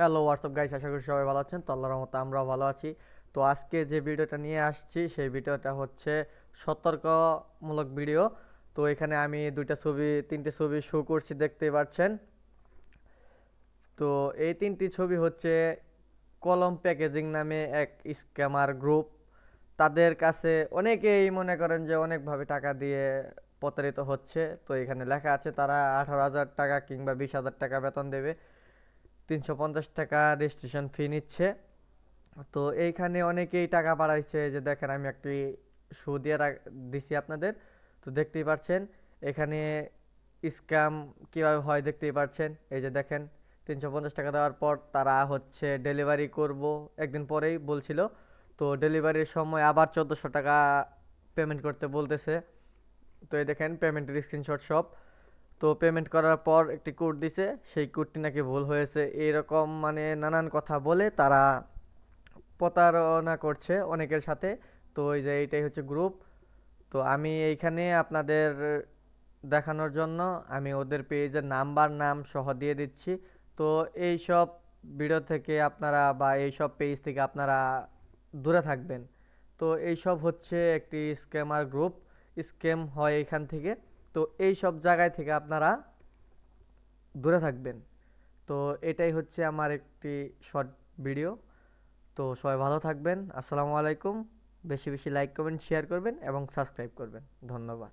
Hello WhatsApp guys আশা করি সবাই ভালো আছেন। তো আল্লাহর রহমতে আমরাও ভালো আছি। তো আজকে যে ভিডিওটা নিয়ে আসছি, সেই ভিডিওটা হচ্ছে সতর্কমূলক ভিডিও। তো এখানে আমি দুইটা ছবি, তিনটে ছবি শো করছি দেখতে পাচ্ছেন। তো এই তিনটি ছবি হচ্ছে কলম প্যাকেজিং নামে এক স্ক্যামার গ্রুপ। তাদের কাছে অনেকেই মনে করেন যে অনেকভাবে টাকা দিয়ে প্রতারিত হচ্ছে। তো এখানে লেখা আছে, তারা আঠারো হাজার টাকা কিংবা বিশ হাজার টাকা বেতন দেবে। তিনশো পঞ্চাশ টাকা রেজিস্ট্রেশন ফি নিচ্ছে। তো এইখানে অনেকেই টাকা বাড়াইছে যে দেখেন আমি একটি শো দিয়ে দিছি আপনাদের। তো দেখতেই পাচ্ছেন এখানে স্ক্যাম কীভাবে হয় দেখতেই পাচ্ছেন এই যে দেখেন, তিনশো পঞ্চাশ টাকা দেওয়ার পর তারা হচ্ছে ডেলিভারি করব একদিন পরেই বলছিল। তো ডেলিভারির সময় আবার চোদ্দোশো টাকা পেমেন্ট করতে বলতেছে। তো এই দেখেন পেমেন্টের স্ক্রিনশট সব। তো পেমেন্ট করার পর একটি কোড দিছে, সেই কোডটি নাকি ভুল হয়েছে। এরকম মানে নানান কথা বলে তারা প্রতারণা করছে অনেকের সাথে। তো এই যে এইটাই হচ্ছে গ্রুপ তো আমি এইখানে আপনাদের দেখানোর জন্য আমি ওদের পেজের নাম্বার, নাম সহ দিয়ে দিচ্ছি। তো এই সব ভিডিও থেকে আপনারা বা এই সব পেজ থেকে আপনারা দূরে থাকবেন। তো এই সব হচ্ছে একটি স্ক্যামার গ্রুপ স্ক্যাম হয় এখান থেকে। তো এই সব জায়গায় থেকে আপনারা দূরে থাকবেন। তো এটাই হচ্ছে আমার একটি শর্ট ভিডিও তো সবাই ভালো থাকবেন। আসসালামু আলাইকুম। বেশি বেশি লাইক করবেন শেয়ার করবেন এবং সাবস্ক্রাইব করবেন। ধন্যবাদ।